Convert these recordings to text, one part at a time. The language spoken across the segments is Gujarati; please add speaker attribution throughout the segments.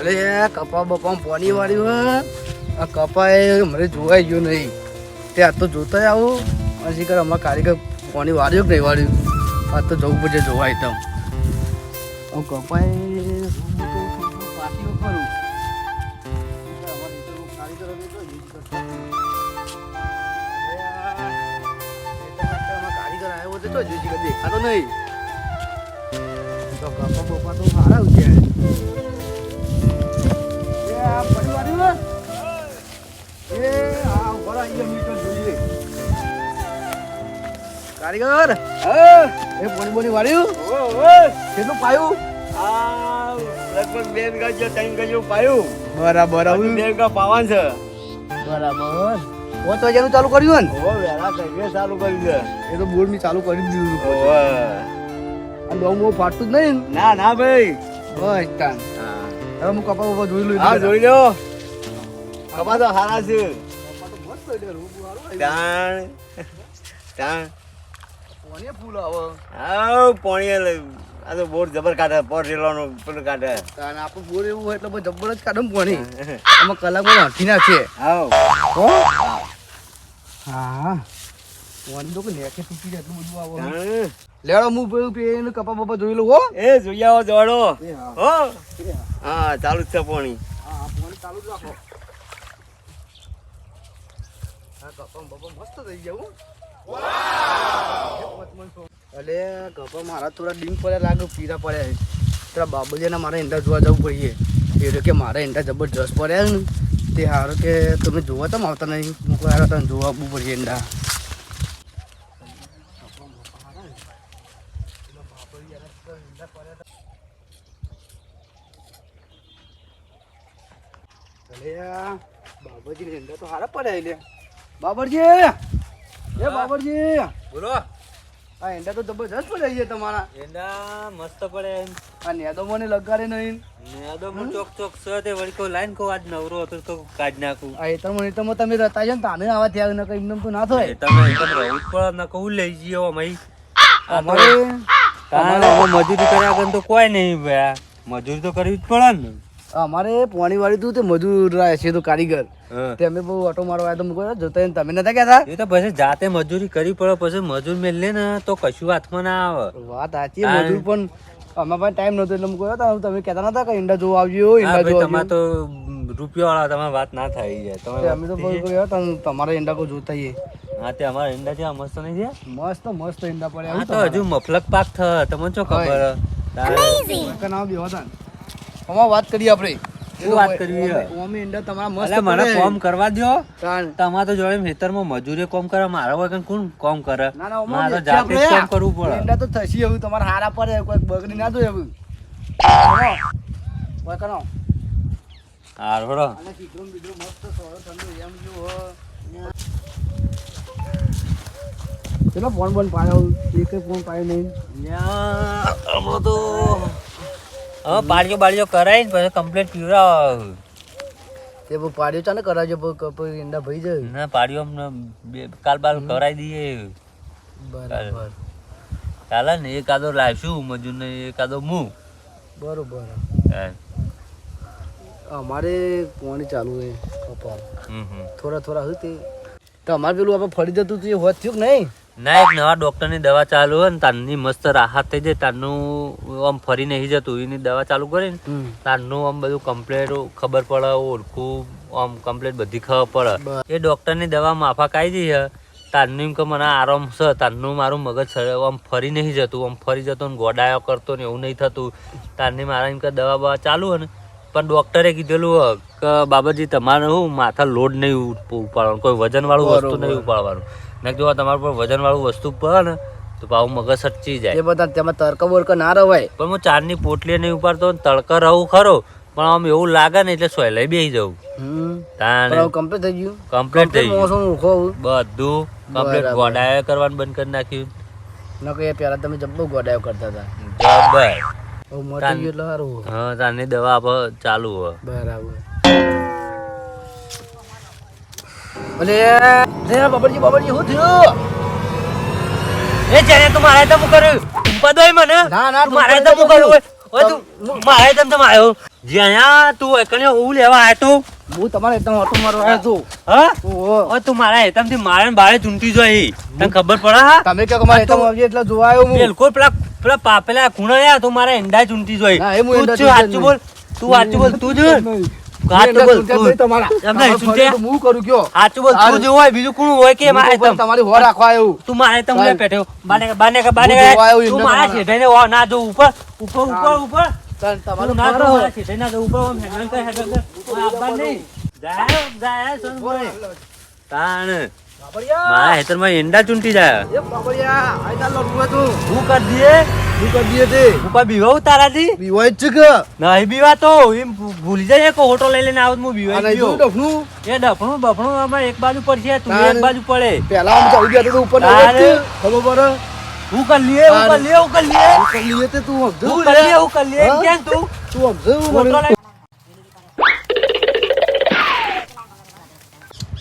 Speaker 1: અરે કપા બપા પોની વાળ્યું હે. આ કપા એ મને જોવાઈ ગયું નહીં. તે આ તો જોતા આવું. અને કરે અમારા કારીગર પોની વાળ્યું કે નહીં વાળ્યું? આ તો જવું પડશે જોવાય તમ હું કપા એ કરું કારીગર આવ્યો છે તો દેખાતો નહીં તો કપા બપા તો સારા છે કારીગર એ પોણી બોની વાળ્યું. કેટલું પાયું?
Speaker 2: આ લગભગ બે વીઘા જેવું, ત્રણ પાયું.
Speaker 1: બરાબર
Speaker 2: હજુ બે વીઘા પાવાનું છે.
Speaker 1: બરાબર. પાંચ વાગ્યાનું ચાલુ કર્યું ને
Speaker 2: વહેલા કહીએ ચાલુ કર્યું છે.
Speaker 1: એ તો બોર્ડની ચાલુ કરી દીધું ઓ બહુ બહુ ફાટતું જ નહીં ના?
Speaker 2: ના ભાઈ.
Speaker 1: બસ તાન. હવે હું કપા બપા જોઈ લઉં
Speaker 2: હા જોઈ લો કપા તો હારા છે. તાણ. તાણ.
Speaker 1: ફૂલ આવે.
Speaker 2: હા પોણીએ લઈ. આ તો બોર જબર કાઢે પોર રેલોનું પેલું કાઢે.
Speaker 1: તાન આપણું બોર એવું હોય એટલે બહુ જબ્બર જ કાઢે પોણી. એમાં કલાકમાં હાથી નાખે હો? હા. પોણી તો કે નેકે તૂટી એટલું બધું આવે. લેડો હું પેલું પેલું કપા બપા જોઈ લઉં હો.
Speaker 2: એ જોઈ આવો જોડો
Speaker 1: હા
Speaker 2: હો.
Speaker 1: હા.
Speaker 2: હા ચાલુ જ છે પોણી.
Speaker 1: હા પોણી ચાલુ જ રાખો. હા કપા બપા મસ્ત થઈ ગયા હો. અલે, ગભા, મારા થોડા ડીમ પડ્યા લાગે પીરા પડ્યા થોડા બાબુજીના મારે ઈંડા જોવા જવું પડીએ. એ તો કે મારા ઈંડા જબરજસ્ત પડ્યા ને. તે હારો કે તમે જોવા તમ આવતા નહીં. મૂકો હારો તમે જોવા આવવું પડીએ ઈંડા બાબાજી ઈંડા તો હારા પડ્યા બાબરજી એ બાબરજી.
Speaker 2: બોલો.
Speaker 1: આ એંડા તો જબરજસ્ત પડે છે તમારા.
Speaker 2: એંડા મસ્ત પડે
Speaker 1: આ નેદો મને લગાડે નહીં.
Speaker 2: ને તો હું ચોક ચોક છે તે વળકો કોઈ લાઈન કો આજ નવરો હતો તો કાઢ નાખું.
Speaker 1: આ એતર મને તો તમે રતા છે ને તાને આવા થયા ન કઈ એમ તો ના થાય.
Speaker 2: તમે એકદમ રહું પડે ને કહું લઈ જીઓ મઈ
Speaker 1: અમારે
Speaker 2: મજૂરી કર્યા વગર તો કોઈ નહીં ભયા મજૂરી તો કરવી જ પડે ને.
Speaker 1: અમારે પાણી વાળી તું તે મજૂર રહે છે તો કારીગર. તે અમે બહુ ઓટો મારવા આવ્યા તો મૂકો જોતા તમે નતા કહેતા?
Speaker 2: એ તો પછી જાતે મજૂરી કરી પડે પછી મજૂર મેલે ને તો કશું હાથમાં ના આવે.
Speaker 1: વાત સાચી મજૂર પણ અમારા પાસે ટાઈમ નતો એટલે મૂકો તમે કહેતા નતા કે ઈંડા જોવા આવજો ઈંડા જોવા
Speaker 2: તમારે
Speaker 1: આવજો.
Speaker 2: તો રૂપિયા વાળા તમારે વાત ના થાય જાય.
Speaker 1: તમે
Speaker 2: તમારે
Speaker 1: અમે તો બહુ કહ્યું તમે તમારા ઈંડા કો જોતા
Speaker 2: હા તે અમારા ઈંડા છે મસ્ત નહીં છે?
Speaker 1: મસ્ત મસ્ત ઈંડા પડ્યા
Speaker 2: હા તો હજુ મફલક પાક થ તમને શું ખબર? તારે
Speaker 1: નામ બી હતા વાત કરીએ આપણે.
Speaker 2: શું વાત કરવી છે?
Speaker 1: ઇન્ડા તમારા મસ્ત
Speaker 2: મને કોમ કરવા દ્યો. તમારા તો જોડે ખેતરમાં મજૂરી કોમ કરે મારા વગર કોણ કોમ કરે?
Speaker 1: ના ના
Speaker 2: મારે
Speaker 1: વેચી
Speaker 2: જાતે કોમ કરવું પડે.
Speaker 1: ઇન્ડા તો થશે એવું તમારે હારા પડે કોઈ બગડી ના દો એવું કોઈ કરો
Speaker 2: હાર
Speaker 1: અને કીધું બીજું મસ્ત સોળો ઠંડુ એમ જો. ચલો ફોન બોન પાડ્યો? એક ફોન પાડ્યો નહીં.
Speaker 2: હમણાં તો હવે પાડ્યો બાળીઓ કરાય ને પછી કમ્પ્લેટ પીવડાવ
Speaker 1: તે બહુ પાડ્યો ચાલે કરાવજો બહુ કપ ઈંડા ભઈ જાય.
Speaker 2: ના પાડીઓ અમને બે કાલ બાલ કરાઈ દઈએ.
Speaker 1: બરાબર.
Speaker 2: ચાલે. ને એકાદો લાવશું મજૂર ને એકાદો હું
Speaker 1: બરોબર.
Speaker 2: હા.
Speaker 1: અમારે પાણી ચાલુ છે કપાળ.
Speaker 2: હમ હમ.
Speaker 1: થોડા થોડા હતી તો. અમારે પેલું આપણે ફરી જતું હતું એ હોત થયું કે નહીં?
Speaker 2: ના એક નવા ડોક્ટરની દવા ચાલુ હોય ને તારની મસ્ત રાહત થઈ જાય તારનું આમ ફરી નહીં જતું એની દવા ચાલુ કરી ને તારનું આમ બધું કમ્પ્લેટ ખબર પડે ઓળખું આમ કમ્પ્લેટ બધી ખબર પડે. એ ડોક્ટરની દવા માફાક આવી જઈ છે તારનું એમ કે મને આરામ છે તારનું મારું મગજ આમ ફરી નહીં જતું આમ ફરી જતો ને ગોડાયો કરતો ને એવું નહીં થતું. તારની મારા એમ કે દવા બવા ચાલુ હોય ને પણ ડોક્ટરે કીધેલું કે બાબાજી તમારે શું માથા લોડ નહીં ઉપાડવાનું કોઈ વજન વાળું વસ્તુ નહીં ઉપાડવાનું. ને જો તમારા પર વજન વાળું વસ્તુ પડે ને તો પાછું મગજ સચ્ચી
Speaker 1: એ
Speaker 2: જાય
Speaker 1: બધા તેમાં તડકો બરકા ના રવાય.
Speaker 2: પણ હું ચારની પોટલી નહીં ઉપાડતો તડકો રહું ખરો પણ આમ એવું લાગે ને એટલે સોયલાઈ બેસી જવું
Speaker 1: કમ્પ્લીટ થઈ ગયું?
Speaker 2: કમ્પ્લીટ થઈ ગયું. બધું કમ્પ્લીટ ગોડાયો કરવાનું બંધ કરી નાખ્યું.
Speaker 1: ન કે પેલા તમે જબ્બો ગોડાયો કરતા હતા.
Speaker 2: જબર હા દવા ચાલુ હોય.
Speaker 1: બરાબર. અલે રે બાબરજી બાબરજી શું થયું?
Speaker 2: એ જેને તું મારે તો કર્યું પદોય મને.
Speaker 1: ના ના
Speaker 2: મારે તો કર્યું ઓય તું મારે તમ તમ આવ્યો. જ્યાં તું એકને હું લેવા આવ્યો તો?
Speaker 1: હું તમારે એકદમ ઓટો મારવા આવ્યો છું
Speaker 2: હા. ઓય તું મારા મારે બારે ચૂંટી જોઈ. તને ખબર પડે હા?
Speaker 1: તમે કે મારે એકદમ આવજે એટલે જોવા આવ્યો હું.
Speaker 2: બિલકુલ પેલા પેલા પાપેલા ખૂણો યાર તું મારા એંડા ચૂંટી જોઈ. તું જ સાચું બોલ તું સાચું બોલ તું જ તાણ. મારા હેતરમાં એંડા ચૂંટી જાય
Speaker 1: એ બાબરિયા, આઈ લડવું હતું.
Speaker 2: હું કરી દઈએ
Speaker 1: શું કરી દઈએ તે?
Speaker 2: ઉપર બીવાવું તારાથી
Speaker 1: બીવાય છે કે?
Speaker 2: નહીં બીવા તો એમ ભૂલી જાય કે હોટો લઈ લઈને આવું હું એ ડફણું બફણું આમાં એક બાજુ પડશે તું એક બાજુ પડે
Speaker 1: પહેલા આમ ચડી ગયા તો ઉપર
Speaker 2: તારે.
Speaker 1: ખબર?
Speaker 2: હું કરી હું કરી હું કરી
Speaker 1: હું તે તું
Speaker 2: હું. કરી હું કરી લઈએ કેમ તું
Speaker 1: તું સમજે મને?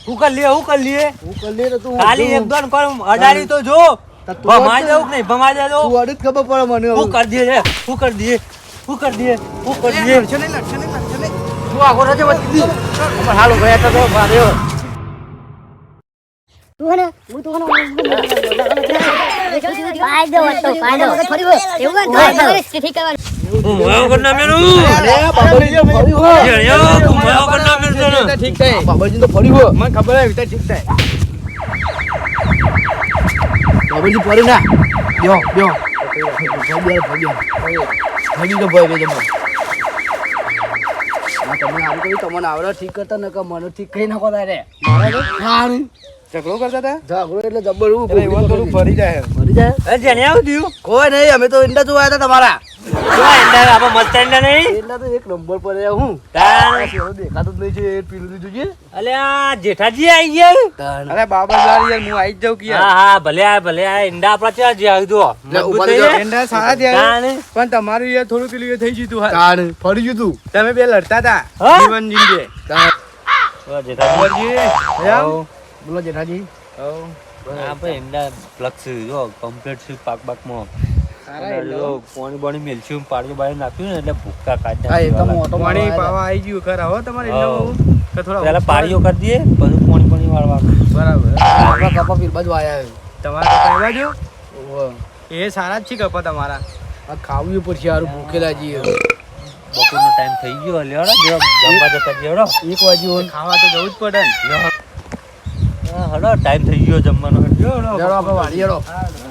Speaker 2: હું કરી લઈએ હું કરી લઈએ
Speaker 1: હું કરી લઈએ તો તું
Speaker 2: ખાલી. એક દોન કર અડાડી તો જો
Speaker 1: તા તું
Speaker 2: ભમાઈ દઉં કે નહીં ભમાઈ દેજો
Speaker 1: તું અડી જ ખબર પડે મને.
Speaker 2: હું કરી દઈએ હું કરી દઈએ હું કરી દઈએ હું કરી દઈએ
Speaker 1: લડશે નહીં, લડશે નહીં, લડશે નહીં. તું આગો રહેજે વચ્ચેથી. અમાર હાલ ઊભા હતા તો માર્યો.
Speaker 3: ફાયદો હતો ફાયદો એવું ઠીક કરવાનું
Speaker 2: હું મોયો કરી
Speaker 1: અરે, બાબાજી તો હો.
Speaker 2: જણ્યો હું મોયો કરી
Speaker 1: ઠીક થાય. બાબાજી તો ફર્યું હો. મને ખબર વિચાર ઠીક થાય. બાબાજી ના. તો આવું તમને આવડે ઠીક કરતા ન કે મને ઠીક કરી નાખો તારે હા
Speaker 4: ઝઘડો કરતા હતા
Speaker 1: ઝઘડો એટલે જબર એવું
Speaker 4: થોડું ફરી જાય
Speaker 1: ફરી જાય
Speaker 2: અરે જણ્યા આવું થયું
Speaker 1: કોઈ નહીં અમે તો ઈંડા જોવા હતા તમારા
Speaker 2: એંડા આપણે મસ્ત એંડા નહીં
Speaker 1: ઈંડા તો એક નંબર પર રહ્યા હું
Speaker 2: તાણ.
Speaker 1: શેરો જ નહીં છે એ પીલું લીધું છે
Speaker 2: અલે આ જેઠાજી આવી ગયા
Speaker 1: તાણ.
Speaker 4: અરે બાબા યાર હું આવી જ જાઉં કે
Speaker 2: હા હા ભલે આ ભલે આ ઈંડા આપણા ત્યાં જ આવી દો
Speaker 1: લે,
Speaker 2: મજબૂત
Speaker 1: ઉપાડી
Speaker 2: થઈ
Speaker 1: જાઓ.
Speaker 2: જાય.
Speaker 4: એંડા સારા થયા પણ તમારું યાર થોડું પેલું એ થઈ ગયું તું
Speaker 1: તાણ. ફરી ગયું તું
Speaker 4: તમે બે લડતા હતા
Speaker 2: હા? ઓ, જેઠાજી.
Speaker 1: બોલો જેઠાજી
Speaker 4: હઉ.
Speaker 2: આ ભાઈ ઈંડા પ્લક્સ જો કમ્પ્લીટ છે પાક પાકમાં જો પાણી બાણી પાણી બાળી નાખ્યું ને એટલે ભૂક્કા
Speaker 1: હા એ તો
Speaker 4: પાણી પાવા આવી ગયું ખરા હો તમારે એટલે કે થોડા ઓછા?
Speaker 2: પાણીઓ કરી દઈએ પછી પાણી પાણી વાળવા.
Speaker 4: બરાબર.
Speaker 1: આપણા કપા પીર બાજુ આયા
Speaker 4: તમારા કપા એવા જો? એ સારા જ છે કપા તમારા?
Speaker 1: આ ખાવું પડશે સારું ભૂખેલા છીએ
Speaker 2: બપોરનો ટાઈમ થઈ ગયો લેવડો જમવા જતા જેવડો
Speaker 1: એક વાગ્યું
Speaker 4: ખાવા તો જવું જ પડે ને.
Speaker 2: હા ટાઈમ થઈ ગયો જમવાનો. હેડો, હેડો.
Speaker 1: આપણે.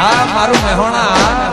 Speaker 5: હા મારું મહેણા